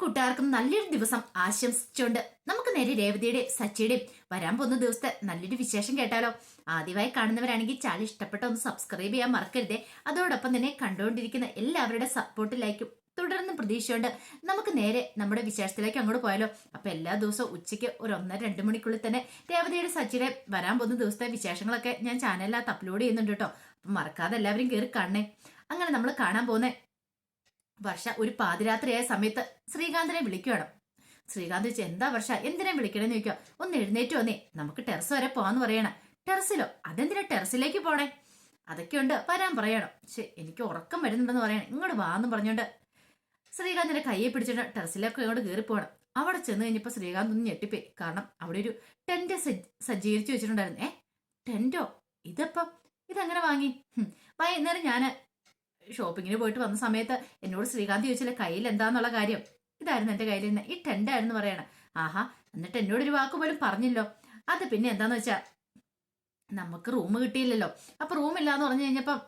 കൂട്ടുകാർക്കും നല്ലൊരു ദിവസം ആശംസിച്ചുകൊണ്ട് നമുക്ക് നേരെ രേവതിയുടെ സച്ചിയുടെയും വരാൻ പോകുന്ന ദിവസത്തെ നല്ലൊരു വിശേഷം കേട്ടാലോ. ആദ്യമായി കാണുന്നവരാണെങ്കിൽ ചാനൽ ഇഷ്ടപ്പെട്ട ഒന്ന് സബ്സ്ക്രൈബ് ചെയ്യാൻ മറക്കരുതേ. അതോടൊപ്പം തന്നെ കണ്ടുകൊണ്ടിരിക്കുന്ന എല്ലാവരുടെ സപ്പോർട്ടിലേക്കും തുടർന്ന് പ്രതീക്ഷയുണ്ട് നമുക്ക് നേരെ നമ്മുടെ വിശേഷത്തിലേക്ക് അങ്ങോട്ട് പോയാലോ. അപ്പൊ എല്ലാ ദിവസവും ഉച്ചയ്ക്ക് ഒരു ഒന്നര രണ്ട് മണിക്കുള്ളിൽ തന്നെ രേവതിയുടെ സച്ചിയുടെ വരാൻ പോകുന്ന ദിവസത്തെ വിശേഷങ്ങളൊക്കെ ഞാൻ ചാനലിനകത്ത് അപ്ലോഡ് ചെയ്യുന്നുണ്ട് കേട്ടോ. അപ്പൊ മറക്കാതെ എല്ലാവരും കയറി കാണണേ. അങ്ങനെ നമ്മൾ കാണാൻ പോകുന്ന വർഷ ഒരു പാതിരാത്രിയായ സമയത്ത് ശ്രീകാന്തിനെ വിളിക്കുകയാണ്. ശ്രീകാന്ത് ചോദിച്ചു എന്താ വർഷ എന്തിനാ വിളിക്കണമെന്ന് ചോദിക്കുക. ഒന്ന് എഴുന്നേറ്റ് വന്നേ നമുക്ക് ടെറസ് വരെ പോവാന്ന് പറയണം. ടെറസിലോ? അതെന്തിനാ ടെറസിലേക്ക് പോണേ? അതൊക്കെയുണ്ട് വരാൻ പറയണം. പക്ഷെ എനിക്ക് ഉറക്കം വരുന്നുണ്ടെന്ന് പറയണം. ഇങ്ങോട്ട് വാന്ന് പറഞ്ഞോണ്ട് ശ്രീകാന്തിന്റെ കയ്യെ പിടിച്ചിട്ട് ടെറസിലൊക്കെ ഇങ്ങോട്ട് കയറി പോകണം അവിടെ ചെന്ന് കഴിഞ്ഞപ്പോൾ ശ്രീകാന്ത് ഒന്ന് ഞെട്ടിപ്പോയി. കാരണം അവിടെ ഒരു ടെന്റ് സജ്ജീകരിച്ചു വെച്ചിട്ടുണ്ടായിരുന്നു. ഏ ടെന്റോ? ഇതപ്പം? ഇതെങ്ങനെ വാങ്ങി? വൈകുന്നേരം ഞാൻ ഷോപ്പിങ്ങിന് പോയിട്ട് വന്ന സമയത്ത് എന്നോട് ശ്രീകാന്ത് ചോദിച്ചില്ല കയ്യിൽ എന്താന്നുള്ള കാര്യം? ഇതായിരുന്നു എന്റെ കയ്യിൽ നിന്ന് ഈ ടെൻഡായിരുന്നു പറയണം. ആഹാ എന്നിട്ട് എന്നോടൊരു വാക്ക് പോലും പറഞ്ഞില്ലോ. അത് പിന്നെ എന്താന്ന് വെച്ചാ നമുക്ക് റൂം കിട്ടിയില്ലല്ലോ. അപ്പൊ റൂമില്ലാന്ന് പറഞ്ഞു കഴിഞ്ഞപ്പം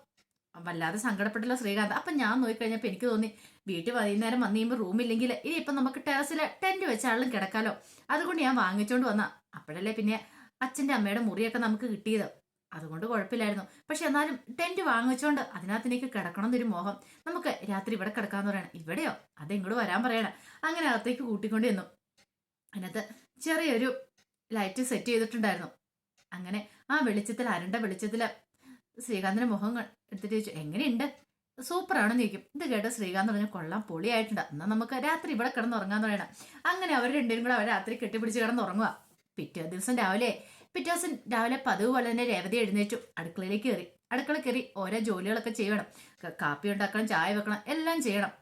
വല്ലാതെ സങ്കടപ്പെട്ടല്ലോ ശ്രീകാന്ത്. അപ്പൊ ഞാൻ നോക്കിക്കഴിഞ്ഞപ്പോൾ എനിക്ക് തോന്നി വീട്ടിൽ വൈകുന്നേരം വന്നു കഴിയുമ്പോൾ റൂമില്ലെങ്കിൽ ഇനി ഇപ്പൊ നമുക്ക് ടെറസിലെ ടെന്റ് വെച്ചാളും കിടക്കാലോ. അതുകൊണ്ട് ഞാൻ വാങ്ങിച്ചുകൊണ്ട് വന്ന. അപ്പോഴല്ലേ പിന്നെ അച്ഛന്റെ അമ്മയുടെ മുറിയൊക്കെ നമുക്ക് കിട്ടിയത്. അതുകൊണ്ട് കുഴപ്പമില്ലായിരുന്നു. പക്ഷെ എന്നാലും ടെന്റ് വാങ്ങിച്ചോണ്ട് അതിനകത്തിനേക്ക് കിടക്കണം എന്നൊരു മോഹം. നമുക്ക് രാത്രി ഇവിടെ കിടക്കാന്ന് പറയണം. ഇവിടെയോ? അത് വരാൻ പറയണം. അങ്ങനെ അകത്തേക്ക് കൂട്ടിക്കൊണ്ട് ചെന്നു. അതിനകത്ത് ചെറിയൊരു ലൈറ്റ് സെറ്റ് ചെയ്തിട്ടുണ്ടായിരുന്നു. അങ്ങനെ ആ വെളിച്ചത്തിൽ അരണ്ട വെളിച്ചത്തിൽ ശ്രീകാന്തിന്റെ മുഖം എടുത്തിട്ട് ചോദിച്ചു എങ്ങനെയുണ്ട്? സൂപ്പറാണെന്ന് ചോദിക്കും. ഇത് കേട്ട് ശ്രീകാന്ത് പറഞ്ഞു കൊള്ളാം പൊളിയായിട്ടുണ്ട്. എന്നാൽ നമുക്ക് രാത്രി ഇവിടെ കിടന്നുറങ്ങാന്ന് പറയണം. അങ്ങനെ അവർ രണ്ടുപേരും കൂടെ അവർ രാത്രി കെട്ടിപ്പിടിച്ച് കിടന്നുറങ്ങുക പിറ്റേ ദിവസം രാവിലെ പിറ്റേ ദിവസം രാവിലെ പതിവ് പോലെ തന്നെ രേവതി എഴുന്നേറ്റു. അടുക്കളയിലേക്ക് കയറി. അടുക്കള കയറി ഓരോ ജോലികളൊക്കെ ചെയ്യണം. കാപ്പി ഉണ്ടാക്കണം ചായ വെക്കണം എല്ലാം ചെയ്യണം.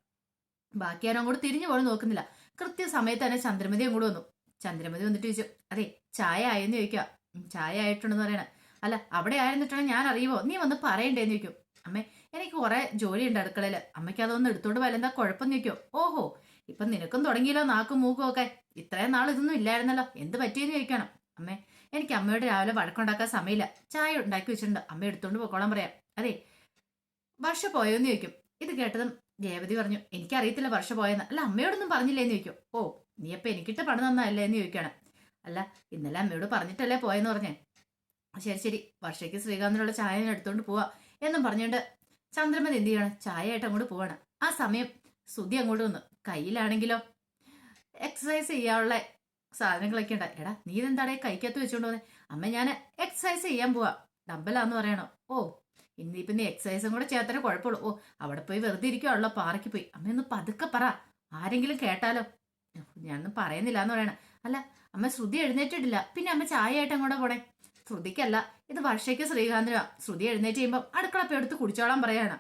ബാക്കി ആരും അങ്ങോട്ട് തിരിഞ്ഞു പോലും നോക്കുന്നില്ല. കൃത്യസമയത്ത് തന്നെ ചന്ദ്രമതി അങ്ങോട്ട് വന്നു. ചന്ദ്രമതി വന്നിട്ട് ചോദിച്ചു അതെ ചായ ആയെന്ന് ചോദിക്കുക "ഉം, ചായ ആയിട്ടുണ്ടെന്ന് പറയണ. അല്ല അവിടെ ആയിരുന്നിട്ടാണ് ഞാൻ അറിയുമോ നീ വന്ന് പറയണ്ടേന്ന് ചോദിക്കും. അമ്മേ എനിക്ക് കുറെ ഉണ്ട് അടുക്കളയിൽ അമ്മയ്ക്ക് അതൊന്ന് എടുത്തോണ്ട് വല്ലെന്താ കുഴപ്പം ചോദിക്കോ ഓഹോ ഇപ്പൊ നിനക്കും തുടങ്ങിയല്ലോ നാക്കും മൂക്കും ഒക്കെ. ഇത്രയും നാൾ ഇതൊന്നും ഇല്ലായിരുന്നല്ലോ. എന്ത് പറ്റിയെന്ന് ചോദിക്കണം. അമ്മേ എനിക്ക് അമ്മയോട് രാവിലെ വഴക്കുണ്ടാക്കാൻ സമയമില്ല. ചായ ഉണ്ടാക്കി വെച്ചിട്ടുണ്ട്. അമ്മ എടുത്തോണ്ട് പോക്കോളാൻ പറയാം. അതെ. വർഷ പോയോന്ന് ചോദിക്കും. ഇത് കേട്ടതും രേവതി പറഞ്ഞു എനിക്കറിയത്തില്ല വർഷ പോയെന്ന്. അല്ല അമ്മയോടൊന്നും പറഞ്ഞില്ലേന്ന് ചോദിക്കും. ഓ നീ അപ്പൊ എനിക്കിട്ട് പണം തന്നല്ലേ എന്ന് ചോദിക്കുകയാണ് അല്ല ഇന്നലെ അമ്മയോട് പറഞ്ഞിട്ടല്ലേ പോയെന്ന് പറഞ്ഞേ. ശരി ശരി. വർഷയ്ക്ക് ശ്രീകാന്തിനുള്ള ചായ ഞാൻ എടുത്തോണ്ട് പോവാ. എന്നും പറഞ്ഞുകൊണ്ട് ചന്ദ്രമതി എന്ത് ചെയ്യണം? ചായ ആയിട്ട് അങ്ങോട്ട് പോവാണ്. ആ സമയം സുതി അങ്ങോട്ട് വന്നു. കയ്യിലാണെങ്കിലോ? എക്സസൈസ് ചെയ്യാനുള്ള സാധനങ്ങളൊക്കെ ഉണ്ട് എടാ നീ ഇതെന്താടേ കൈക്കകത്ത് വെച്ചോണ്ട് പോന്നെ അമ്മ ഞാൻ എക്സസൈസ് ചെയ്യാൻ പോവാ. ഡബലാന്ന് പറയണോ? ഓ ഇന്നിപ്പം നീ എക്സസൈസും കൂടെ ചേർത്തേ കുഴപ്പമുള്ളൂ. ഓ അവിടെ പോയി വെറുതെ ഇരിക്കുവാണല്ലോ പാറയ്ക്ക് പോയി. അമ്മ ഒന്ന് പതുക്കെ പറ. ആരെങ്കിലും കേട്ടാലോ? ഞാനൊന്നും പറയുന്നില്ല എന്ന് പറയണ. അല്ല അമ്മ ശ്രുതി എഴുന്നേറ്റിട്ടില്ല. പിന്നെ അമ്മ ചായ ആയിട്ട് അങ്ങോട്ട് പോണേ? ശ്രുതിക്കല്ല ഇത് വർഷയ്ക്ക് ശ്രീകാന്തിനാ ശ്രുതി എഴുന്നേറ്റ് ചെയ്യുമ്പോൾ അടുക്കളപ്പം എടുത്ത് കുടിച്ചോളാൻ പറയാണ്.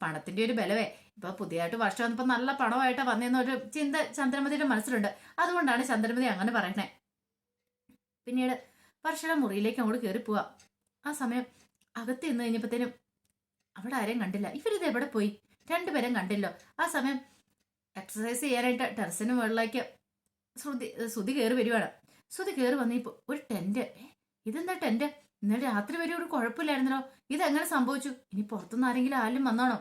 പണത്തിന്റെ ഒരു ബലവേ. ഇപ്പൊ പുതിയതായിട്ട് വർഷം വന്നപ്പോ നല്ല പണമായിട്ട് വന്നെന്നൊരു ചിന്ത ചന്ദ്രമതിയുടെ മനസ്സിലുണ്ട്. അതുകൊണ്ടാണ് ചന്ദ്രമതി അങ്ങനെ പറയണേ. പിന്നീട് വർഷയുടെ മുറിയിലേക്ക് അങ്ങോട്ട് കയറി പോവാ. ആ സമയം അകത്ത് നിന്ന് കഴിഞ്ഞപ്പോഴത്തേനും അവിടെ ആരെയും കണ്ടില്ല. ഇവരിത് എവിടെ പോയി? രണ്ടുപേരും കണ്ടില്ലോ. ആ സമയം എക്സസൈസ് ചെയ്യാനായിട്ട് ടെറസിന് മുകളിലേക്ക് ശ്രുതി ശ്രുതി കയറി വരുവാണ്. ശ്രുതി കയറി വന്നപ്പോ ഒരു ടെന്റ് ഇതെന്താ ടെന്റ് ഇന്നലെ രാത്രി വരെ ഒരു കുഴപ്പമില്ലായിരുന്നല്ലോ. ഇതെങ്ങനെ സംഭവിച്ചു? ഇനി പുറത്തുനിന്ന് ആരെങ്കിലും ആരും വന്നാണോ?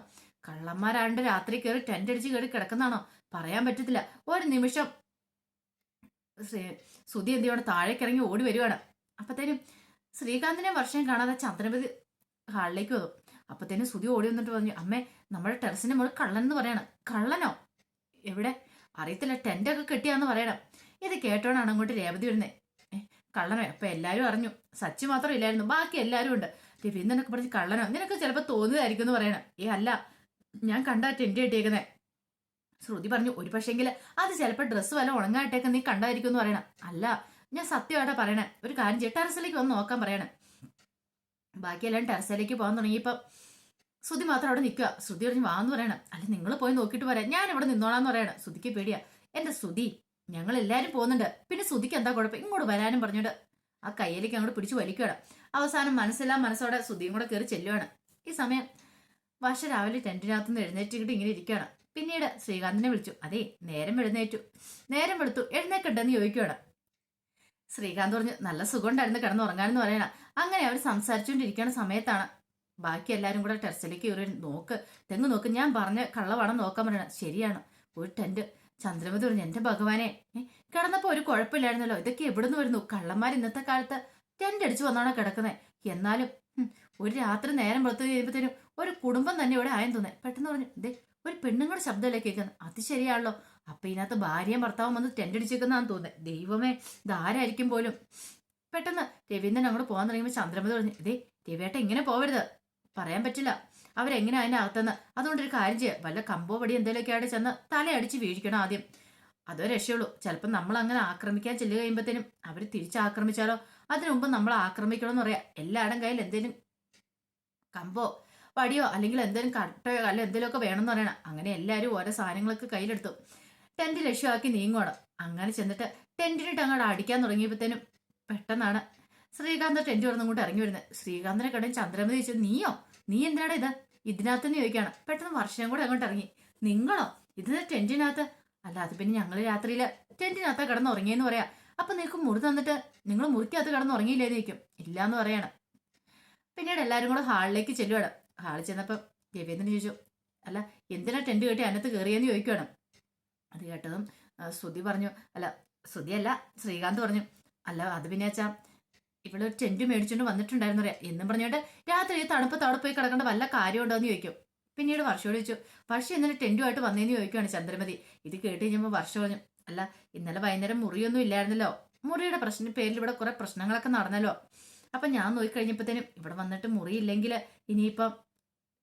കള്ളന്മാരാണ്ട് രാത്രി കയറി ടെന്റ് അടിച്ച് കയറി കിടക്കുന്നതാണോ? പറയാൻ പറ്റത്തില്ല. ഒരു നിമിഷം. ശ്രീ- എന്തിയോടെ എന്ത് ചെയ്യണം താഴേക്ക് ഇറങ്ങി ഓടി വരുവാണ്. അപ്പത്തേനും ശ്രീകാന്തിനെ വർഷം കാണാതെ ചന്ദ്രപതി ഹാളിലേക്ക് വന്നു. അപ്പത്തേനും സുധി ഓടി വന്നിട്ട് പറഞ്ഞു അമ്മേ നമ്മുടെ ടെറസിന്റെ മുകളിൽ കള്ളൻ എന്ന് പറയണം. കള്ളനോ? എവിടെ? അറിയത്തില്ല. ടെന്റൊക്കെ കെട്ടിയാന്ന് പറയണം. ഇത് കേട്ടോണാണ് അങ്ങോട്ട് രേവതി വരുന്നത് കള്ളനോ? അപ്പൊ എല്ലാരും അറിഞ്ഞു. സച്ചി മാത്രം ഇല്ലായിരുന്നു. ബാക്കി എല്ലാരും ഉണ്ട്. രവീന്ദ്രനൊക്കെ പറഞ്ഞ് കള്ളനോ? നിനക്ക് ചിലപ്പോ തോന്നിയതായിരിക്കും എന്ന് പറയണം. ഏ അല്ല. ഞാൻ കണ്ടാ ടെന്റ് കെട്ടിയേക്കുന്നേ. ശ്രുതി പറഞ്ഞു ഒരു പക്ഷെങ്കിൽ അത് ചിലപ്പോൾ ഡ്രസ്സ് വല്ല ഉണങ്ങായിട്ടേക്ക് നീ കണ്ടായിരിക്കും എന്ന് പറയണം. അല്ല ഞാൻ സത്യമായിട്ടാ പറയണേ. ഒരു കാര്യം ചെയ്യാം ടെറസിലേക്ക് വന്ന് നോക്കാൻ പറയണേ. ബാക്കിയെല്ലാം ടെറസിലേക്ക് പോകാൻ തുടങ്ങിയപ്പോ ശ്രുതി മാത്രം അവിടെ നിൽക്കുക. ശ്രുതി പറഞ്ഞു വാന്ന് പറയണം. അല്ല നിങ്ങൾ പോയി നോക്കിയിട്ട് പറയാം ഞാൻ ഇവിടെ നിന്നോളാന്ന് പറയണം. ശ്രുതിക്ക് പേടിയാ. എന്റെ ശ്രുതി ഞങ്ങൾ എല്ലാരും പോകുന്നുണ്ട്. പിന്നെ ശ്രുതിക്ക് എന്താ കുഴപ്പം? ഇങ്ങോട്ട് വരാനും പറഞ്ഞിട്ട് ആ കയ്യിലേക്ക് അങ്ങോട്ട് പിടിച്ചു വലിക്കുകയാണ്. അവസാനം മനസ്സിലാ മനസ്സോടെ ശ്രുതിയും കൂടെ കയറി ചെല്ലുവാണ്. ഈ സമയം വർഷ രാവിലെ ടെന്റിനകത്തുനിന്ന് എഴുന്നേറ്റിട്ട് ഇങ്ങനെ ഇരിക്കുകയാണ്. പിന്നീട് ശ്രീകാന്തിനെ വിളിച്ചു. അതെ നേരം എഴുന്നേറ്റു. നേരം വെളുത്തു. എഴുന്നേക്കട്ടെന്ന് ചോദിക്കുകയാണ്. ശ്രീകാന്ത് പറഞ്ഞു നല്ല സുഖം ഉണ്ടായിരുന്നു കിടന്നുറങ്ങാനെന്ന് പറയണ. അങ്ങനെ അവർ സംസാരിച്ചുകൊണ്ടിരിക്കുന്ന സമയത്താണ് ബാക്കി എല്ലാവരും കൂടെ ടെറസിലേക്ക് കയറി നോക്ക്. തെങ്ങ് നോക്ക്. ഞാൻ പറഞ്ഞ കള്ളവാണം നോക്കാൻ പറയണ. ശരിയാണ്. ഒരു ടെന്റ്. ചന്ദ്രമതി പറഞ്ഞു എന്റെ ഭഗവാനെ കിടന്നപ്പോൾ കിടന്നപ്പോ ഒരു കുഴപ്പമില്ലായിരുന്നല്ലോ. ഇതൊക്കെ എവിടുന്ന് വരുന്നു? കള്ളന്മാർ ഇന്നത്തെ കാലത്ത് ടെന്റ് അടിച്ചു വന്നാണോ കിടക്കുന്നത് എന്നാലും ഒരു രാത്രി നേരം പുറത്ത് കഴിയുമ്പോഴത്തേനും ഒരു കുടുംബം തന്നെ ഇവിടെ ആയെന്ന് തോന്നേ പെട്ടെന്ന് പറഞ്ഞു ദേ ഒരു പെണ്ണുങ്ങളുടെ ശബ്ദമല്ലേ കേൾക്കുന്നത് അത് ശരിയാണല്ലോ. അപ്പൊ ഇതിനകത്ത് ഭാര്യയും ഭർത്താവും വന്ന് ടെൻഡടിച്ചേക്കുന്നതാന്ന് തോന്നുന്നത് ദൈവമേ ഇതാരായിരിക്കും പോലും? പെട്ടെന്ന് രവീന്ദ്രൻ അങ്ങോട്ട് പോകാൻ തുടങ്ങിയപ്പോൾ ചന്ദ്രമതി പറഞ്ഞു ഇതേ രവിയേട്ട ഇങ്ങനെ പോവരുത്. പറയാൻ പറ്റില്ല. അവരെങ്ങനെ അതിന്റെ അകത്തുനിന്ന് അതുകൊണ്ട് ഒരു കാര്യം ചെയ്യുക വല്ല കമ്പോ പടി എന്തെങ്കിലുമൊക്കെ ചെന്ന് തലയടിച്ച് വീഴിക്കണം ആദ്യം. അതോ രക്ഷയുള്ളൂ. ചിലപ്പോൾ നമ്മൾ അങ്ങനെ ആക്രമിക്കാൻ ചെല്ലുക കഴിയുമ്പോഴത്തേനും അവർ തിരിച്ചാക്രമിച്ചാലോ? അതിനു മുമ്പ് നമ്മൾ ആക്രമിക്കണം എന്ന് പറയാം. എല്ലാവരുടെയും കയ്യിൽ എന്തെങ്കിലും കമ്പോ വടിയോ അല്ലെങ്കിൽ എന്തെങ്കിലും കട്ടയോ അല്ല എന്തെങ്കിലുമൊക്കെ വേണമെന്ന് പറയണം. അങ്ങനെ എല്ലാവരും ഓരോ സാധനങ്ങളൊക്കെ കയ്യിലെടുത്തു. ടെന്റ് ലക്ഷ്യമാക്കി നീങ്ങുവാണ്. അങ്ങനെ ചെന്നിട്ട് ടെന്റിനിട്ട് അങ്ങോട്ട് അടിക്കാൻ തുടങ്ങിയപ്പോഴത്തേനും പെട്ടെന്നാണ് ശ്രീകാന്ത് ടെന്റ് അങ്ങോട്ട് ഇറങ്ങി വരുന്നത്. ശ്രീകാന്തിനെ കടയും ചന്ദ്രമതി ചോദിച്ചു നീയോ? നീ എന്തിനാണ് ഇത്? ഇതിനകത്ത് തന്നെ ചോദിക്കുകയാണ്. പെട്ടെന്ന് വർഷം കൂടെ അങ്ങോട്ട് ഇറങ്ങി. നിങ്ങളോ? ഇത് ടെന്റിനകത്ത് അല്ല അത് പിന്നെ ഞങ്ങൾ രാത്രിയിൽ ടെന്റിനകത്ത് കിടന്ന് ഉറങ്ങിയെന്ന് പറയാം. അപ്പൊ നിങ്ങൾക്ക് മുറി തന്നിട്ട് നിങ്ങൾ മുറിക്കകത്ത് കിടന്ന് ഉറങ്ങിയില്ലേ ചോദിക്കും. ഇല്ലാന്ന് പറയാണ്. പിന്നീട് എല്ലാവരും കൂടെ ഹാളിലേക്ക് ചെല്ലുവാണ്. ഹാളിൽ ചെന്നപ്പോൾ രവീന്ദ്രൻ ചോദിച്ചു അല്ല എന്തിനാ ടെന്റ് കെട്ടി അതിനകത്ത് കയറിയെന്ന് ചോദിക്കണം അത് കേട്ടതും ശ്രുതി പറഞ്ഞു അല്ല ശ്രുതി അല്ല ശ്രീകാന്ത് പറഞ്ഞു അല്ല അത് പിന്നെ വെച്ചാ ഇവിടെ ഒരു ടെന്റ് മേടിച്ചുകൊണ്ട് വന്നിട്ടുണ്ടായിരുന്നു അറിയാം. എന്നും പറഞ്ഞുകൊണ്ട് രാത്രി ഈ തണുപ്പത്ത് അവിടെ പോയി കിടക്കേണ്ട വല്ല കാര്യമുണ്ടോ എന്ന് ചോദിക്കും. പിന്നീട് വർഷയോട് ചോദിച്ചു വർഷ ഇന്നലെ ടെന്റുമായിട്ട് വന്നേന്ന് ചോദിക്കുകയാണ് ചന്ദ്രമതി. ഇത് കേട്ട് കഴിഞ്ഞപ്പോൾ വർഷ പറഞ്ഞു അല്ല ഇന്നലെ വൈകുന്നേരം മുറിയൊന്നും ഇല്ലായിരുന്നല്ലോ. മുറിയുടെ പ്രശ്ന പേരിൽ ഇവിടെ കുറെ പ്രശ്നങ്ങളൊക്കെ നടന്നല്ലോ. അപ്പൊ ഞാൻ നോക്കിക്കഴിഞ്ഞപ്പോഴത്തേനും ഇവിടെ വന്നിട്ട് മുറിയില്ലെങ്കിൽ ഇനിയിപ്പം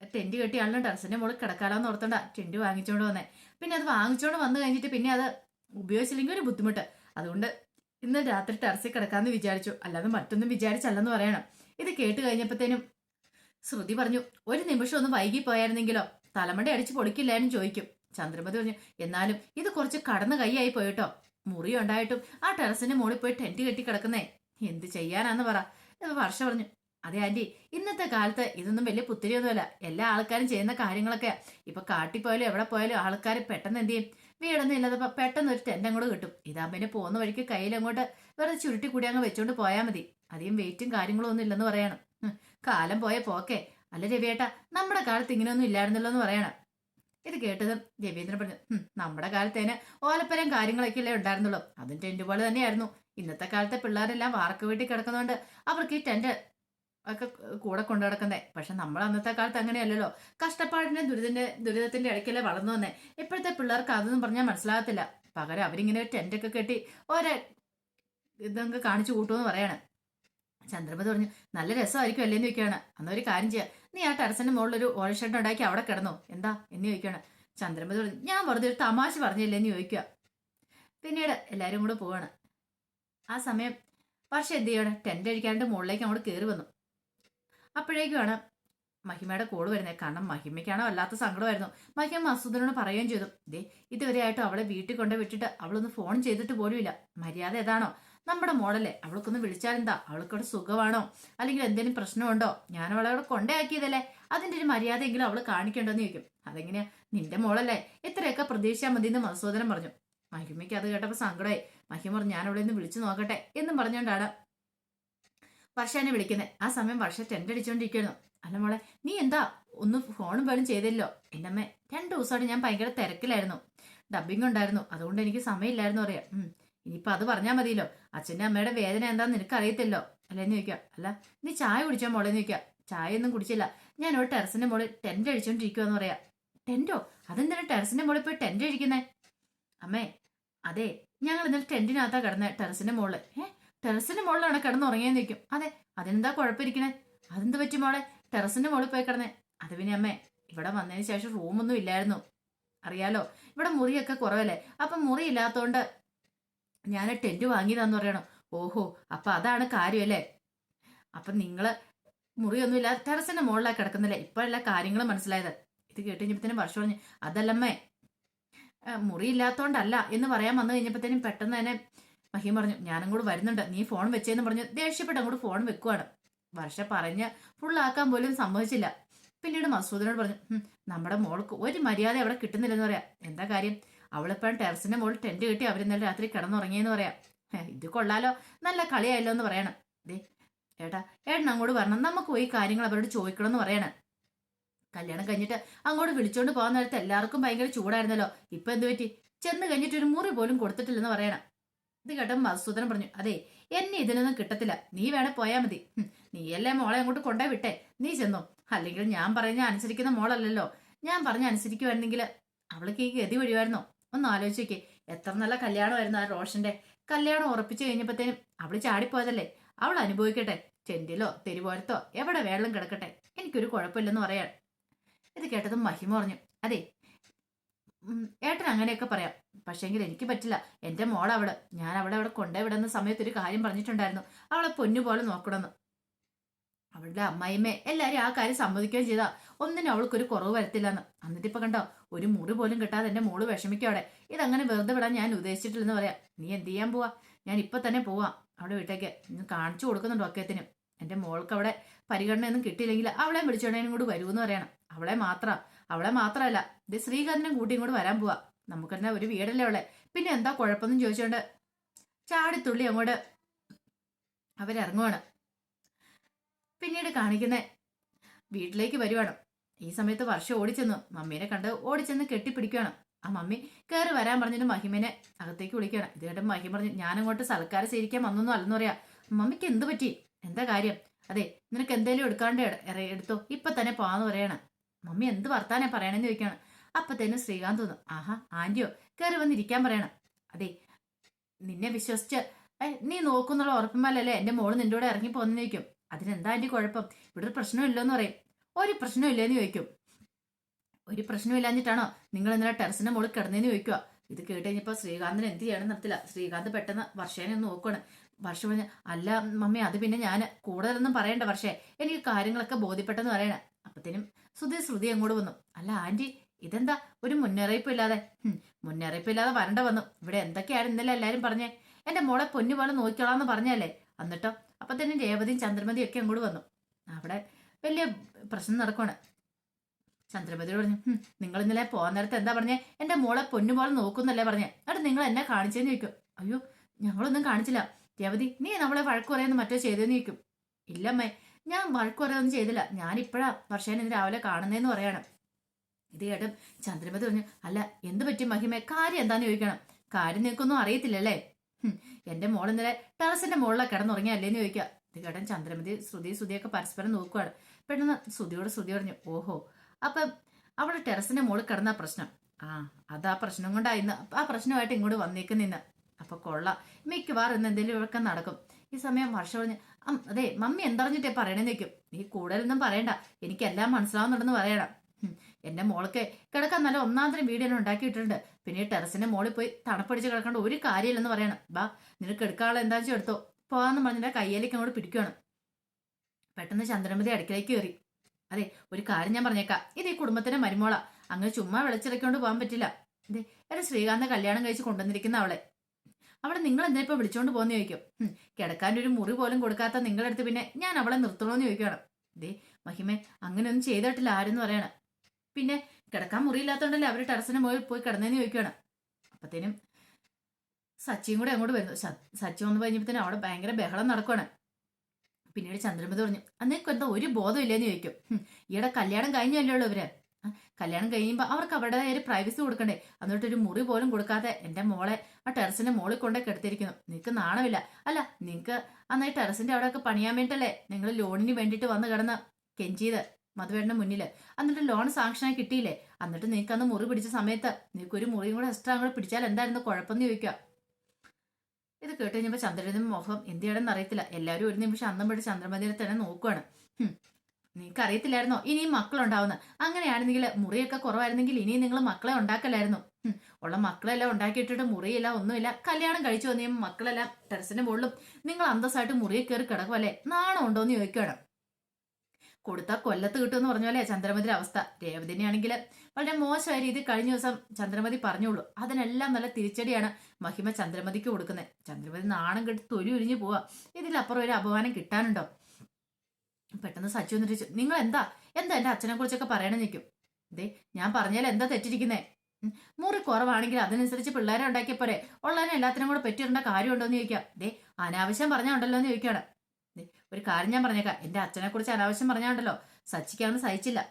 ടെന്റ് കെട്ടി ആളിനും ടെറസിന്റെ മുകളിൽ കിടക്കാലോന്ന് ഓർത്തണ്ട ടെന്റ് വാങ്ങിച്ചോണ്ട് വന്നേ. പിന്നെ അത് വാങ്ങിച്ചോണ്ട് വന്നു കഴിഞ്ഞിട്ട് പിന്നെ അത് ഉപയോഗിച്ചില്ലെങ്കിൽ ഒരു ബുദ്ധിമുട്ട്. അതുകൊണ്ട് ഇന്ന് രാത്രി ടെറസിൽ കിടക്കാന്ന് വിചാരിച്ചു. അല്ലാതെ മറ്റൊന്നും വിചാരിച്ചല്ലെന്ന് പറയണം. ഇത് കേട്ട് കഴിഞ്ഞപ്പോഴത്തേനും ശ്രുതി പറഞ്ഞു ഒരു നിമിഷം ഒന്ന് വൈകി പോയായിരുന്നെങ്കിലോ? തലമണ്ട അടിച്ച് പൊടിക്കില്ലായിരുന്നു ചോദിക്കും. ചന്ദ്രമതി പറഞ്ഞു എന്നാലും ഇത് കുറച്ച് കടന്നു കൈയായി പോയിട്ടോ? മുറി ഉണ്ടായിട്ടും ആ ടെറസിന്റെ മുകളിൽ പോയി ടെന്റ് കെട്ടി കിടക്കുന്നേ. എന്ത് ചെയ്യാനാന്ന് പറ. വർഷ പറഞ്ഞു അതെ ആന്റി. ഇന്നത്തെ കാലത്ത് ഇതൊന്നും വലിയ പുത്തിരിയൊന്നുമല്ല. എല്ലാ ആൾക്കാരും ചെയ്യുന്ന കാര്യങ്ങളൊക്കെ ഇപ്പൊ കാട്ടിൽ പോയാലും എവിടെ പോയാലും ആൾക്കാർ പെട്ടെന്ന് എന്ത് ചെയ്യും? വീടൊന്നും ഇല്ലാതെ പെട്ടെന്ന് ഒരു ടെന്റ് അങ്ങോട്ട് കിട്ടും. ഇതാകുമ്പോ പിന്നെ പോകുന്ന വഴിക്ക് കയ്യിൽ അങ്ങോട്ട് വെറുതെ ചുരുട്ടി കൂടി അങ്ങ് വെച്ചോണ്ട് പോയാൽ മതി. അധികം വെയിറ്റും കാര്യങ്ങളും ഒന്നും ഇല്ലെന്ന് പറയണം. കാലം പോയ പോക്കെ. അല്ല രവിയേട്ട നമ്മുടെ കാലത്ത് ഇങ്ങനെയൊന്നും ഇല്ലായിരുന്നല്ലോ എന്ന് പറയണം. ഇത് കേട്ടതും രവീന്ദ്രൻ പറഞ്ഞു. നമ്മുടെ കാലത്തേന് ഓലപ്പരം കാര്യങ്ങളൊക്കെ അല്ലേ ഉണ്ടായിരുന്നുള്ളൂ. അതും ടെന്റ് പോലെ തന്നെയായിരുന്നു. ഇന്നത്തെ കാലത്തെ പിള്ളേരെല്ലാം വാർക്ക് വീട്ടിൽ കിടക്കുന്നതുകൊണ്ട് അവർക്ക് ഈ ടെന്റ് ഒക്കെ കൂടെ കൊണ്ടു നടക്കുന്നേ. പക്ഷെ നമ്മൾ അന്നത്തെ കാലത്ത് അങ്ങനെയല്ലല്ലോ. കഷ്ടപ്പാടിന്റെ ദുരിതന്റെ ദുരിതത്തിന്റെ ഇടയ്ക്കല്ലേ വളർന്നു വന്നേ. ഇപ്പോഴത്തെ പിള്ളേർക്ക് അതൊന്നും പറഞ്ഞാൽ മനസ്സിലാകത്തില്ല. പകരം അവരിങ്ങനെ ഒരു ഒക്കെ കെട്ടി ഒരേ ഇതൊക്കെ കാണിച്ചു കൂട്ടുമെന്ന് പറയാണ്. ചന്ദ്രമതി പറഞ്ഞു നല്ല രസമായിരിക്കും അല്ലേന്ന് ചോദിക്കുകയാണ്. അന്ന് ഒരു കാര്യം ചെയ്യാം. നീ ആ ടെറസിന്റെ ഒരു ഓൾ ഷെഡ് ഉണ്ടാക്കി അവിടെ കിടന്നോ. എന്താ? എന്ന് ചോദിക്കുകയാണ്. ചന്ദ്രമതി പറഞ്ഞു ഞാൻ വെറുതെ ഒരു തമാശ പറഞ്ഞില്ലേന്ന് ചോദിക്കുക. പിന്നീട് എല്ലാവരും കൂടെ പോവാണ്. ആ സമയം വർഷം എന്ത് ചെയ്യണം? ടെന്റ് അടിക്കാണ്ട് മുകളിലേക്ക് അങ്ങോട്ട് കയറി വന്നു. അപ്പോഴേക്കുമാണ് മഹിമയുടെ കോൾ വരുന്നത്. കാരണം മഹിമയ്ക്കാണോ വല്ലാത്ത സങ്കടമായിരുന്നു. മഹിമ മസൂദനോട് പറയുകയും ചെയ്തു. ദേ ഇതുവരെയായിട്ടും അവളെ വീട്ടിൽ കൊണ്ട് വിട്ടിട്ട് അവളൊന്ന് ഫോൺ ചെയ്തിട്ട് പോലുമില്ല. മര്യാദ ഏതാണോ? നമ്മുടെ മോളല്ലേ. അവൾക്കൊന്ന് വിളിച്ചാൽ എന്താ? അവൾക്കൊരു സുഖമാണോ? അല്ലെങ്കിൽ എന്തെങ്കിലും പ്രശ്നമുണ്ടോ? ഞാൻ അവളെ അവിടെ കൊണ്ടയാക്കിയതല്ലേ? അതിന്റെ ഒരു മര്യാദയെങ്കിലും അവൾ കാണിക്കേണ്ടെന്ന് ചോദിക്കും. അതെങ്ങനെയാ? നിന്റെ മോളല്ലേ? എത്രയൊക്കെ പ്രതീക്ഷിച്ചാൽ മതി എന്ന് മസൂദനം പറഞ്ഞു. മഹിമയ്ക്ക് അത് കേട്ടപ്പോൾ സങ്കടമായി. മഹിമ പറഞ്ഞു ഞാൻ അവളെ ഒന്ന് വിളിച്ചു നോക്കട്ടെ എന്നും പറഞ്ഞുകൊണ്ടാണ് വർഷ എന്നെ വിളിക്കുന്നത് ആ സമയം വർഷ ടെൻഡ് അടിച്ചുകൊണ്ടിരിക്കുന്നു അല്ല മോളെ നീ എന്താ? ഒന്ന് ഫോണും പോലും ചെയ്തില്ലോ എന്റെ അമ്മ രണ്ടു ദിവസമായിട്ട് ഞാൻ ഭയങ്കര തിരക്കിലായിരുന്നു. ഡബിങ് ഉണ്ടായിരുന്നു. അതുകൊണ്ട് എനിക്ക് സമയമില്ലായിരുന്നു പറയാം. ഇനിയിപ്പോൾ അത് പറഞ്ഞാൽ മതിയല്ലോ. അച്ഛന്റെ അമ്മയുടെ വേദന എന്താന്ന് നിനക്ക് അറിയത്തില്ലോ അല്ലേന്ന് ചോദിക്കാം അല്ല നീ ചായ കുടിച്ചാൽ മോളെന്ന് ചോദിക്കാം ചായ ഒന്നും കുടിച്ചില്ല. ഞാൻ ഒരു ടെറസിന്റെ മുകളിൽ ടെന്റ് അടിച്ചോണ്ടിരിക്കുവാന്ന് പറയാം. ടെന്റോ അതെന്താണ് ടെറസിന്റെ മുകളിൽ പോയി ടെന്റ് അടിക്കുന്നേ അമ്മേ അതെ ഞങ്ങൾ ഇന്നലെ ടെന്റിനകത്താ കിടന്നത് ടെറസിന്റെ മുകളിൽ. ഏ ടെറസിന്റെ മുകളിലാണ് കിടന്നുറങ്ങിയെന്ന് ചോദിക്കും. അതെ അതെന്താ കുഴപ്പമിരിക്കണേ? അതെന്ത് പറ്റി മോളെ? ടെറസിന്റെ മുകളിൽ പോയി കിടന്നേ. അത് പിന്നെ അമ്മേ ഇവിടെ വന്നതിന് ശേഷം റൂമൊന്നും ഇല്ലായിരുന്നു. അറിയാലോ ഇവിടെ മുറിയൊക്കെ കുറവല്ലേ? അപ്പൊ മുറി ഇല്ലാത്തോണ്ട് ഞാൻ ടെന്റ് വാങ്ങിയതാന്ന് പറയണം. ഓഹോ അപ്പൊ അതാണ് കാര്യമല്ലേ അപ്പൊ നിങ്ങൾ മുറിയൊന്നും ഇല്ലാതെ ടെറസിന്റെ മുകളിലാണ് കിടക്കുന്നില്ലേ? ഇപ്പോഴല്ല കാര്യങ്ങൾ മനസ്സിലായത്? ഇത് കേട്ട് വർഷം പറഞ്ഞു അതല്ലമ്മേ മുറി മുറിയില്ലാത്തോണ്ടല്ല എന്ന് പറയാൻ വന്നു കഴിഞ്ഞപ്പോഴത്തേനും പെട്ടെന്ന് തന്നെ മഹിം പറഞ്ഞു ഞാനും കൂടെ വരുന്നുണ്ട്. നീ ഫോൺ വെച്ചേന്ന് പറഞ്ഞു ദേഷ്യപ്പെട്ട് അങ്ങോട്ട് ഫോൺ വെക്കുവാണ്. വർഷ പറഞ്ഞ് ഫുള്ളാക്കാൻ പോലും സമ്മതിച്ചില്ല. പിന്നീട് മസൂദിനോട് പറഞ്ഞു നമ്മുടെ മോൾക്ക് ഒരു മര്യാദ അവിടെ കിട്ടുന്നില്ലെന്ന് പറയാം. എന്താ കാര്യം? അവളിപ്പോഴും ടെറസിന്റെ മുകളിൽ ടെന്റ് കെട്ടി അവരിന്നലെ രാത്രി കിടന്നുറങ്ങിയെന്ന് പറയാം. "ഹെ, ഇത് കൊള്ളാലോ. നല്ല കളിയായല്ലോ എന്ന് പറയണം. ദേ ഏട്ടാ ഏട്ടൻ അങ്ങോട്ട് വരണം. നമുക്ക് പോയി കാര്യങ്ങൾ അവരോട് ചോദിക്കണം എന്ന് പറയണം. കല്യാണം കഴിഞ്ഞിട്ട് അങ്ങോട്ട് വിളിച്ചോണ്ട് പോകാൻ നേരത്ത് എല്ലാവർക്കും ഭയങ്കര ചൂടായിരുന്നല്ലോ. ഇപ്പൊ എന്ത് പറ്റി? ചെന്ന് കഴിഞ്ഞിട്ട് ഒരു മുറി പോലും കൊടുത്തിട്ടില്ലെന്ന് പറയണം. ഇത് കേട്ടോ മധുസൂദനൻ പറഞ്ഞു അതെ എന്നെ ഇതിനൊന്നും കിട്ടത്തില്ല. നീ വേണേ പോയാ മതി. നീയല്ലേ മോളെ അങ്ങോട്ട് കൊണ്ടേ വിട്ടെ? നീ ചെന്നോ. അല്ലെങ്കിൽ ഞാൻ പറയുന്ന അനുസരിക്കുന്ന മോളല്ലല്ലോ. ഞാൻ പറഞ്ഞ അനുസരിക്കുമായിരുന്നെങ്കിൽ അവൾക്ക് ഈ ഗതി വഴിയായിരുന്നോ ഒന്ന് ആലോചിച്ചേക്ക്. എത്ര നല്ല കല്യാണമായിരുന്നു ആ റോഷന്റെ. കല്യാണം ഉറപ്പിച്ചു കഴിഞ്ഞപ്പോഴത്തേനും അവൾ ചാടിപ്പോയതല്ലേ? അവൾ അനുഭവിക്കട്ടെ. ചെന്റിലോ തെരുവോരത്തോ എവിടെ വെള്ളം കിടക്കട്ടെ. എനിക്കൊരു കുഴപ്പമില്ലെന്ന് പറയാൻ. ഇത് കേട്ടതും മഹിമ പറഞ്ഞു അതെ ഏട്ടൻ അങ്ങനെയൊക്കെ പറയാം. പക്ഷേങ്കിൽ എനിക്ക് പറ്റില്ല. എന്റെ മോൾ അവിടെ ഞാൻ അവിടെ അവിടെ കൊണ്ടേ വിടുന്ന സമയത്ത് ഒരു കാര്യം പറഞ്ഞിട്ടുണ്ടായിരുന്നു. അവളെ പൊന്നു പോലെ നോക്കണമെന്ന്. അവളുടെ അമ്മായിമ്മേ എല്ലാരും ആ കാര്യം സമ്മതിക്കുകയും ചെയ്താ. ഒന്നിനും അവൾക്കൊരു കുറവ് വരത്തില്ലെന്ന്. ഇപ്പൊ കണ്ടോ ഒരു മുറി പോലും കിട്ടാതെ എന്റെ മോൾ വിഷമിക്കവിടെ ഇതങ്ങനെ വെറുതെ വിടാൻ ഞാൻ ഉദ്ദേശിച്ചിട്ടില്ലെന്ന് പറയാം. നീ എന്ത് ചെയ്യാൻ പോവാ? ഞാൻ ഇപ്പൊ തന്നെ പോവാം. അവിടെ വീട്ടേക്ക് ഇന്ന് കാണിച്ചു കൊടുക്കുന്നുണ്ട് ഒക്കെത്തിനും എന്റെ മോൾക്ക് അവിടെ പരിഗണനയൊന്നും കിട്ടിയില്ലെങ്കിൽ അവളെ വിളിച്ചോണ്ടേനും കൂടി വരുമെന്ന് പറയണം. അവളെ മാത്ര അവളെ മാത്രമല്ല ഇത് ശ്രീകരനും കൂട്ടി ഇങ്ങോട്ട് വരാൻ പോവാ. നമുക്ക് തന്നെ ഒരു വീടല്ലേ അവളെ പിന്നെ എന്താ കുഴപ്പമെന്നും ചോദിച്ചോണ്ട് ചാടിത്തുള്ളി അങ്ങോട്ട് അവരിറങ്ങുവാണ്. പിന്നീട് കാണിക്കുന്നേ വീട്ടിലേക്ക് വരുവാണ്. ഈ സമയത്ത് വർഷം ഓടിച്ചെന്നു. മമ്മീനെ കണ്ട് ഓടിച്ചെന്ന് കെട്ടിപ്പിടിക്കുകയാണ് ആ മമ്മി കയറി വരാൻ പറഞ്ഞിട്ട് മഹിമനെ അകത്തേക്ക് വിളിക്കുകയാണ് ഇത് കേട്ട് മഹിമ പറഞ്ഞു ഞാനങ്ങോട്ട് സൽക്കാരം സ്വീകരിക്കാൻ വന്നൊന്നും അല്ലെന്ന് പറയാ. മമ്മിക്ക് എന്ത് പറ്റി? എന്താ കാര്യം? അതെ നിനക്ക് എന്തേലും എടുക്കാണ്ട് എട- എടുത്തോ. ഇപ്പൊ തന്നെ പോവാന്ന് പറയാണ്. മമ്മി എന്ത് വർത്താനെ പറയണെന്ന് ചോദിക്കാണ് തന്നെ ശ്രീകാന്ത് തോന്നും ആഹാ ആന്റിയോ കയറി വന്നിരിക്കാൻ പറയണം. അതെ. നിന്നെ വിശ്വസിച്ച് ഏ, നീ നോക്കുന്നുള്ള ഉറപ്പുമല്ലല്ലേ എന്റെ മോൾ നിന്റെ കൂടെ ഇറങ്ങി പോന്നിരിക്കും അതിനെന്താ ആന്റി കുഴപ്പം? ഇവിടെ ഒരു പ്രശ്നമില്ലെന്ന് പറയും. ഒരു പ്രശ്നമില്ലെന്ന് ചോദിക്കും. ഒരു പ്രശ്നമില്ലാഞ്ഞിട്ടാണോ നിങ്ങൾ ഇന്നലെ ടെറസിന്റെ മോൾ കിടന്നേന്ന് ചോദിക്കുക? ഇത് കേട്ട് കഴിഞ്ഞപ്പോ ശ്രീകാന്തിന് എന്ത് ചെയ്യണം നിർത്തില്ല ശ്രീകാന്ത് പെട്ടെന്ന് വർഷേനെ ഒന്ന് നോക്കുകയാണ് വർഷ പറഞ്ഞ അല്ല മമ്മി അത് പിന്നെ ഞാൻ കൂടുതലൊന്നും പറയണ്ട വർഷേ. എനിക്ക് കാര്യങ്ങളൊക്കെ ബോധ്യപ്പെട്ടെന്ന് പറയണേ. അപ്പത്തേനും ശ്രുതി ശ്രുതി അങ്ങോട്ട് വന്നു. അല്ല ആന്റി ഇതെന്താ? ഒരു മുന്നറിയിപ്പ് ഇല്ലാതെ ഹും, മുന്നറിയിപ്പ് ഇല്ലാതെ വരണ്ട വന്നു. ഇവിടെ എന്തൊക്കെയാണ് ഇന്നലെ എല്ലാരും പറഞ്ഞേ? എന്റെ മോളെ പൊന്നു പോലെ നോക്കിക്കോളാന്ന് പറഞ്ഞല്ലേ? എന്നിട്ടോ? അപ്പൊ തന്നെ രേവതിയും ചന്ദ്രമതിയും ഒക്കെ അങ്ങോട്ട് വന്നു. അവിടെ വലിയ പ്രശ്നം നടക്കുവാണ്. ചന്ദ്രമതി പറഞ്ഞു നിങ്ങൾ ഇന്നലെ പോകാൻ നേരത്തെ എന്താ പറഞ്ഞേ? എന്റെ മോളെ പൊന്നു പോലെ നോക്കുന്നല്ലേ പറഞ്ഞേ? അവിടെ നിങ്ങൾ എന്നെ കാണിച്ചെന്ന് ചോദിക്കും. അയ്യോ ഞങ്ങളൊന്നും കാണിച്ചില്ല. രേവതി നീ നമ്മളെ വഴക്ക് പറയുന്ന മറ്റോ ചെയ്തെന്ന് ചോദിക്കും. ഇല്ലമ്മേ ഞാൻ വഴക്ക് പറയുകയൊന്നും ചെയ്തില്ല. ഞാൻ ഇപ്പോഴാ വർഷേനെ രാവിലെ കാണുന്നതെന്ന് പറയണം. ഇത് കേട്ടും ചന്ദ്രമതി പറഞ്ഞു അല്ല എന്ത് പറ്റും മഹിമ? കാര്യം എന്താന്ന് ചോദിക്കണം. കാര്യം നിനക്കൊന്നും അറിയത്തില്ലല്ലേ? എന്റെ മോൾ ഇന്നലെ ടെറസിന്റെ മുകളിലെ കിടന്നുറങ്ങിയല്ലേന്ന് ചോദിക്കുക ഇത് കേട്ടൻ ചന്ദ്രമതി ശ്രുതി ശ്രുതിയൊക്കെ പരസ്പരം നോക്കുവാണ്. പെട്ടെന്ന് ശ്രുതിയോട് ശ്രുതി പറഞ്ഞു ഓഹോ അപ്പം അവിടെ ടെറസിന്റെ മുകളിൽ കിടന്ന പ്രശ്നം? ആ അതാ പ്രശ്നം കൊണ്ടായിരുന്നു ആ പ്രശ്നമായിട്ട് ഇങ്ങോട്ട് വന്നേക്കുന്നിന്ന് അപ്പൊ കൊള്ള. മിക്കവാറും ഇന്ന് എന്തെങ്കിലും ഒക്കെ നടക്കും. ഈ സമയം വർഷ പറഞ്ഞ് അതെ മമ്മി എന്തറിഞ്ഞിട്ടേ പറയണെന്ന് വെക്കും നീ കൂടുതലൊന്നും പറയണ്ട. എനിക്കെല്ലാം മനസ്സിലാവുന്നുണ്ടെന്ന് പറയണം. എന്റെ മോൾക്ക് കിടക്കാൻ നല്ല ഒന്നാന്തരം വീട് തന്നെ ഉണ്ടാക്കിയിട്ടുണ്ട്. പിന്നെ ടെറസിന്റെ മോളിൽ പോയി തണുപ്പടിച്ച് കിടക്കേണ്ട ഒരു കാര്യമില്ലെന്ന് പറയണം. ബാ നിനക്ക് എടുക്കാനുള്ള എന്താ വെച്ചാൽ എടുത്തോ. പോവാന്ന് പറഞ്ഞിട്ട് കയ്യിലേക്ക് അങ്ങോട്ട് പിടിക്കുകയാണ് പെട്ടെന്ന് ചന്ദ്രമതി അടുക്കളയ്ക്ക് കയറി. അതെ ഒരു കാര്യം ഞാൻ പറഞ്ഞേക്കാം. ഇത് ഈ കുടുംബത്തിന്റെ മരുമോള. അങ്ങനെ ചുമ്മാ വിളിച്ചിറക്കൊണ്ട് പോകാൻ പറ്റില്ല. അതെ എന്റെ ശ്രീകാന്ത കല്യാണം കഴിച്ച് കൊണ്ടുവന്നിരിക്കുന്ന അവളെ. അവിടെ നിങ്ങൾ എന്താ ഇപ്പൊ വിളിച്ചോണ്ട് പോകുന്ന ചോദിക്കും. കിടക്കാൻ ഒരു മുറി പോലും കൊടുക്കാത്ത നിങ്ങളെടുത്ത് പിന്നെ ഞാൻ അവളെ നിർത്തണോന്ന് ചോദിക്കണം ദേ മഹിമേ അങ്ങനെയൊന്നും ചെയ്തിട്ടില്ല ആരെന്ന് പറയണം. പിന്നെ കിടക്കാൻ മുറിയില്ലാത്തോണ്ടല്ലേ അവർ ടെറസിന് മുകളിൽ പോയി കിടന്നേന്ന് ചോദിക്കുകയാണ് അപ്പത്തേനും സച്ചിയും കൂടെ അങ്ങോട്ട് വരുന്നു. സച്ചി വന്നു കഴിഞ്ഞപ്പോഴത്തേനും അവിടെ ഭയങ്കര ബഹളം നടക്കുവാണ്. പിന്നീട് ചന്ദ്രമതി പറഞ്ഞു അന്നേക്കും എന്താ ഒരു ബോധം ഇല്ലെന്ന് ചോദിക്കും. ഈയിടെ കല്യാണം കഴിഞ്ഞല്ലേ ഉള്ളൂ ഇവർ. കല്യാണം കഴിയുമ്പോൾ അവർക്ക് അവരുടേതായ ഒരു പ്രൈവസി കൊടുക്കണ്ടേ? എന്നിട്ട് ഒരു മുറി പോലും കൊടുക്കാതെ എന്റെ മോളെ ആ ടെറസിന്റെ മുകളിൽ കൊണ്ടേ കെടുത്തിരിക്കുന്നു. നിനക്ക് നാണമില്ല. അല്ല നിങ്ങൾക്ക് അന്നായി ടെറസിന്റെ അവിടെയൊക്കെ പണിയാൻ വേണ്ടിട്ടല്ലേ നിങ്ങൾ ലോണിന് വേണ്ടിയിട്ട് വന്ന് കിടന്ന് കെഞ്ചിയത്? മധുവേട്ടന്റെ മുന്നിൽ എന്നിട്ട് ലോൺ സാങ്ഷനായി കിട്ടിയില്ലേ? എന്നിട്ട് നിനക്ക് അന്ന് മുറി പിടിച്ച സമയത്ത് നിനക്ക് ഒരു മുറിയും കൂടെ എക്സ്ട്രാ അങ്ങോട്ട് പിടിച്ചാൽ എന്തായിരുന്നു കുഴപ്പമെന്ന് ചോദിക്കുക. ഇത് കേട്ട് കഴിഞ്ഞപ്പോൾ ചന്ദ്രനും മുഖം എന്ത് ചെയ്യണമെന്ന് അറിയത്തില്ല. എല്ലാവരും ഒരു നിമിഷം അന്നം പിടിച്ച് ചന്ദ്രമതിനെ തന്നെ നോക്കുവാണ്. ഹും, നിനക്ക് അറിയത്തില്ലായിരുന്നോ ഇനിയും മക്കളുണ്ടാവുന്ന. അങ്ങനെയാണെങ്കിൽ മുറിയൊക്കെ കുറവായിരുന്നെങ്കിൽ ഇനിയും നിങ്ങൾ മക്കളെ ഉണ്ടാക്കലായിരുന്നു. ഉള്ള മക്കളെല്ലാം ഉണ്ടാക്കിയിട്ടിട്ട് മുറിയില്ല ഒന്നുമില്ല. കല്യാണം കഴിച്ചു വന്നു കഴിയുമ്പോൾ മക്കളെല്ലാം ടെറസിന്റെ മുകളിലും നിങ്ങൾ അന്തസ്സായിട്ട് മുറിയിൽ കയറി കിടക്കുമല്ലേ നാണം ഉണ്ടോന്ന് ചോദിക്കുകയാണ്. കൊടുത്ത കൊല്ലത്ത് കിട്ടുമെന്ന് പറഞ്ഞ പോലെ ചന്ദ്രമതിയുടെ അവസ്ഥ. രേവതിനെയാണെങ്കിൽ വളരെ മോശമായ രീതിയിൽ കഴിഞ്ഞ ദിവസം ചന്ദ്രമതി പറഞ്ഞോളൂ. അതിനെല്ലാം നല്ല തിരിച്ചടിയാണ് മഹിമ ചന്ദ്രമതിക്ക് കൊടുക്കുന്നത് ചന്ദ്രമതി നാണം കെട്ടി തൊലി ഉരിഞ്ഞു പോവാ. ഇതിലപ്പുറം ഒരു അപമാനം കിട്ടാനുണ്ടോ? പെട്ടെന്ന് സച്ചു എന്നിട്ട് നിങ്ങൾ എന്താ എന്താ എന്റെ അച്ഛനെ കുറിച്ചൊക്കെ പറയണെന്ന് നിൽക്കും ദേ ഞാൻ പറഞ്ഞാൽ എന്താ തെറ്റിരിക്കുന്നേ? മുറി കുറവാണെങ്കിൽ അതിനനുസരിച്ച് പിള്ളേരെ ഉണ്ടാക്കിയപ്പോരെ ഉള്ളതിനെ എല്ലാത്തിനും കൂടെ പറ്റിയിടേണ്ട കാര്യമുണ്ടോ എന്ന് ചോദിക്കാം. ദേ അനാവശ്യം പറഞ്ഞാൽ ഉണ്ടല്ലോ എന്ന് ചോദിക്കുകയാണ്. ഒരു കാര്യം ഞാൻ പറഞ്ഞേക്കാം. എന്റെ അച്ഛനെ കുറിച്ച് അനാവശ്യം പറഞ്ഞാണ്ടല്ലോ. സച്ചിക്കാവുന്ന സഹിച്ചില്ല.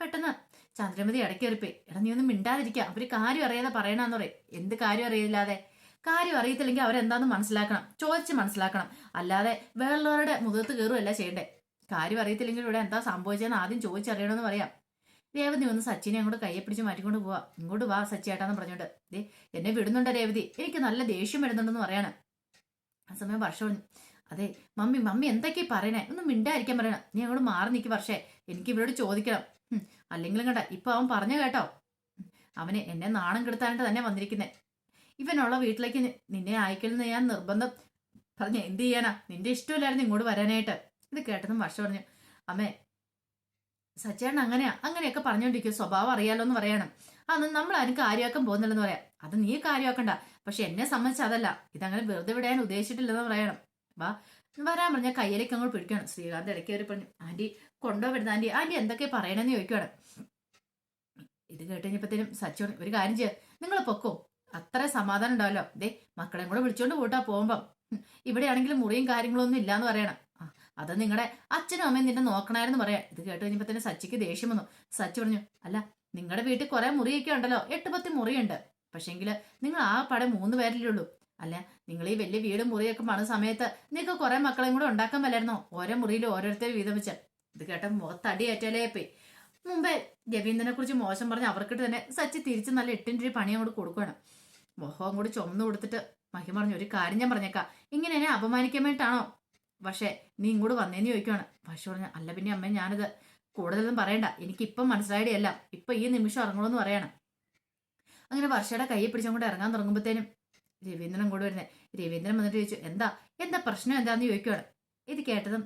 പെട്ടെന്ന് ചന്ദ്രമതി ഇടയ്ക്കേറിപ്പോയി. എടാ നീ ഒന്നും മിണ്ടാതിരിക്കുക അവർ കാര്യം അറിയാതെ പറയണമെന്ന് പറയും. എന്ത് കാര്യം അറിയില്ലാതെ? കാര്യം അറിയത്തില്ലെങ്കിൽ അവരെന്താന്ന് മനസ്സിലാക്കണം? ചോദിച്ച് മനസ്സിലാക്കണം. അല്ലാതെ വേറുള്ളവരുടെ മുഖത്ത് കയറുമല്ല ചെയ്യണ്ടേ. കാര്യം അറിയത്തില്ലെങ്കിൽ ഇവിടെ എന്താ സംഭവിച്ചതെന്ന് ആദ്യം ചോദിച്ചറിയണമെന്ന് പറയാം. രേവതി ഒന്ന് സച്ചിനെ അങ്ങോട്ട് കയ്യെ പിടിച്ച് മാറ്റിക്കൊണ്ട് പോവാ. ഇങ്ങോട്ട് വാ സച്ചിയേട്ടാന്ന് പറഞ്ഞോണ്ട്. ദേ എന്നെ വിടുന്നുണ്ട് രേവതി? എനിക്ക് നല്ല ദേഷ്യം വരുന്നുണ്ടെന്ന് പറയണം. ആ സമയം വർഷം അതെ മമ്മി മമ്മി എന്തൊക്കെയാ പറയണേ? ഒന്ന് മിണ്ടായിരിക്കാൻ പറയണം. നീ അങ്ങോട്ട് മാറി നിൽക്കും പക്ഷേ എനിക്ക് ഇവരോട് ചോദിക്കണം. അല്ലെങ്കിലും കണ്ട ഇപ്പൊ അവൻ പറഞ്ഞു കേട്ടോ. അവന് എന്നെ നാണം കെടുത്താനായിട്ട് തന്നെ വന്നിരിക്കുന്നേ. ഇവനുള്ള വീട്ടിലേക്ക് നിന്നെ അയക്കലെന്ന് ഞാൻ നിർബന്ധം പറഞ്ഞു എന്ത് ചെയ്യാനാ? നിന്റെ ഇഷ്ടമില്ലായിരുന്നു ഇങ്ങോട്ട് വരാനായിട്ട്. ഇത് കേട്ടതും വർഷം പറഞ്ഞു അമ്മേ സച്ചേട്ടൻ അങ്ങനെയാ അങ്ങനെയൊക്കെ പറഞ്ഞോണ്ടിരിക്കും സ്വഭാവം അറിയാലോ എന്ന് പറയണം. അന്ന് നമ്മൾ ആരും കാര്യമാക്കാൻ പോകുന്നില്ലെന്ന് പറയാം. അത് നീ കാര്യമാക്കണ്ട. പക്ഷെ എന്നെ സംബന്ധിച്ച് അതല്ല. ഇതങ്ങനെ വെറുതെ വിടാൻ ഉദ്ദേശിച്ചിട്ടില്ലെന്ന് പറയണം. വാ വരാൻ പറഞ്ഞ കയ്യിലേക്ക് അങ്ങോട്ട് പിടിക്കണം ശ്രീകാന്ത് ഇടയ്ക്ക് അവർ പറഞ്ഞു ആന്റി കൊണ്ടുപോകരുത് ആന്റി. ആന്റി എന്തൊക്കെ പറയണമെന്ന് ചോദിക്കുകയാണ് ഇത് കേട്ടുകഴിഞ്ഞപ്പോഴത്തേനും സച്ചോൺ ഒരു കാര്യം ചെയ്യാം നിങ്ങൾ പൊക്കോ. അത്ര സമാധാനം ഉണ്ടാവല്ലോ. ദേ മക്കളെയും കൂടെ വിളിച്ചോണ്ട് പോട്ടാ പോകുമ്പം. ഇവിടെയാണെങ്കിൽ മുറിയും കാര്യങ്ങളൊന്നും ഇല്ലാന്ന് പറയണം. അത് നിങ്ങളുടെ അച്ഛനും അമ്മയും നിന്നെ നോക്കണമായിരുന്നു പറയാം ഇത് കേട്ട് കഴിഞ്ഞപ്പോഴത്തേനും സച്ചിക്ക് ദേഷ്യം വന്നു. സച്ചി പറഞ്ഞു അല്ല നിങ്ങളുടെ വീട്ടിൽ കുറെ മുറിയൊക്കെ ഉണ്ടല്ലോ. എട്ട് പത്ത് മുറിയുണ്ട്. പക്ഷെങ്കിൽ നിങ്ങൾ ആ പടം മൂന്ന് പേരിലേ ഉള്ളൂ. അല്ല നിങ്ങൾ ഈ വലിയ വീടും മുറിയൊക്കെ പണ സമയത്ത് നിങ്ങൾക്ക് കുറെ മക്കളെയും കൂടെ ഉണ്ടാക്കാൻ പറ്റായിരുന്നോ ഓരോ മുറിയിൽ ഓരോരുത്തർ വീതം വെച്ച് ഇത് കേട്ട മുഖത്തടി ഏറ്റാലേ പോയി മുമ്പേ രവീന്ദ്രനെ കുറിച്ച് മോശം പറഞ്ഞ് അവർക്കിട്ട് തന്നെ സച്ചി തിരിച്ച് നല്ല എട്ടിന്റെ ഒരു പണി അങ്ങോട്ട് കൊടുക്കണം മുഖം കൂടി ചുമന്നു കൊടുത്തിട്ട് മഹി പറഞ്ഞു ഒരു കാര്യം ഞാൻ പറഞ്ഞേക്കാം. ഇങ്ങനെ എന്നെ അപമാനിക്കാൻ വേണ്ടിയിട്ടാണോ? പക്ഷേ നീ ഇങ്ങോട്ട് വന്നേന്ന് ചോദിക്കുവാണ്. പക്ഷെ പറഞ്ഞു അല്ല പിന്നെ അമ്മ ഞാനിത് കൂടുതലൊന്നും പറയണ്ട. എനിക്കിപ്പം മനസ്സിലായതല്ല ഇപ്പൊ ഈ നിമിഷം ഇറങ്ങണമെന്ന് പറയണം. അങ്ങനെ വർഷയുടെ കൈ പിടിച്ചങ്ങോട്ട് ഇറങ്ങാൻ തുടങ്ങുമ്പോഴത്തേനും രവീന്ദ്രൻ കൂടെ വരുന്നത് രവീന്ദ്രൻ വന്നിട്ട് ചോദിച്ചു എന്താ എന്താ പ്രശ്നം എന്താന്ന് ചോദിക്കുവാണ്? ഇത് കേട്ടതും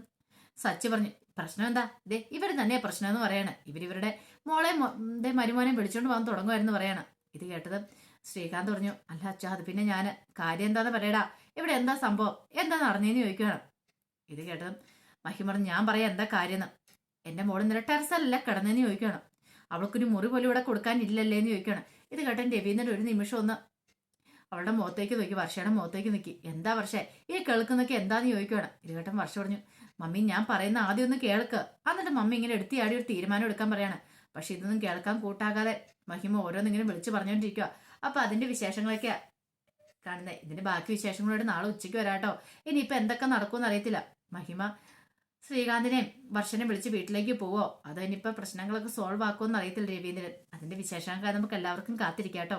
സച്ചി പറഞ്ഞു പ്രശ്നം എന്താ? ദേ ഇവർ തന്നെ പ്രശ്നം എന്ന് പറയാണ്. ഇവരിവരുടെ മോളെ ഇതേ മരുമോനെ വിളിച്ചോണ്ട് പോകാൻ തുടങ്ങുമായിരുന്നു പറയാണ്. ഇത് കേട്ടതും ശ്രീകാന്ത് പറഞ്ഞു അല്ല അച്ഛാ അത് പിന്നെ ഞാൻ കാര്യം എന്താന്ന് പറയടാ. ഇവിടെ എന്താ സംഭവം? എന്താ നടന്നേന്ന് ചോദിക്കുകയാണ് ഇത് കേട്ടതും മഹി പറഞ്ഞു ഞാൻ പറയാം എന്താ കാര്യം എന്റെ മോൾ ഇന്നലെ ടെറസല്ല കിടന്നേന്ന് ചോദിക്കുകയാണ് അവൾക്കൊരു മുറി പോലും ഇവിടെ കൊടുക്കാനില്ലല്ലേ എന്ന് ചോദിക്കുകയാണ് ഇത് കേട്ടൻ രവീന്ദ്രൻ ഒരു നിമിഷം ഒന്ന് അവളുടെ മുഖത്തേക്ക് നോക്കി വർഷയുടെ മുഖത്തേക്ക് നോക്കി. എന്താ വർഷ ഈ കേൾക്കുന്നൊക്കെ എന്താന്ന് ചോദിക്കുകയാണ് ഇരുവട്ടം വർഷം പറഞ്ഞു മമ്മി ഞാൻ പറയുന്ന ആദ്യം ഒന്ന് കേൾക്ക്. എന്നിട്ട് മമ്മി ഇങ്ങനെ എടുത്തിയാടി ഒരു തീരുമാനം എടുക്കാൻ പറയാണ്. പക്ഷെ ഇതൊന്നും കേൾക്കാൻ കൂട്ടാകാതെ മഹിമ ഓരോന്നിങ്ങനെ വിളിച്ചു പറഞ്ഞുകൊണ്ടിരിക്കുക അപ്പൊ അതിന്റെ വിശേഷങ്ങളൊക്കെ കാണുന്നത് ഇതിന്റെ ബാക്കി വിശേഷങ്ങളോട് നാളെ ഉച്ചയ്ക്ക് വരാട്ടോ. ഇനിയിപ്പോ എന്തൊക്കെ നടക്കുമെന്ന് അറിയത്തില്ല. മഹിമ ശ്രീകാന്തിനെയും വർഷനെ വിളിച്ച് വീട്ടിലേക്ക് പോവോ? അതോ ഇനിയിപ്പോ പ്രശ്നങ്ങളൊക്കെ സോൾവ് ആക്കുമെന്ന് അറിയത്തില്ല രവീന്ദ്രൻ. അതിന്റെ വിശേഷങ്ങൾ നമുക്ക് എല്ലാവർക്കും കാത്തിരിക്കാട്ടോ.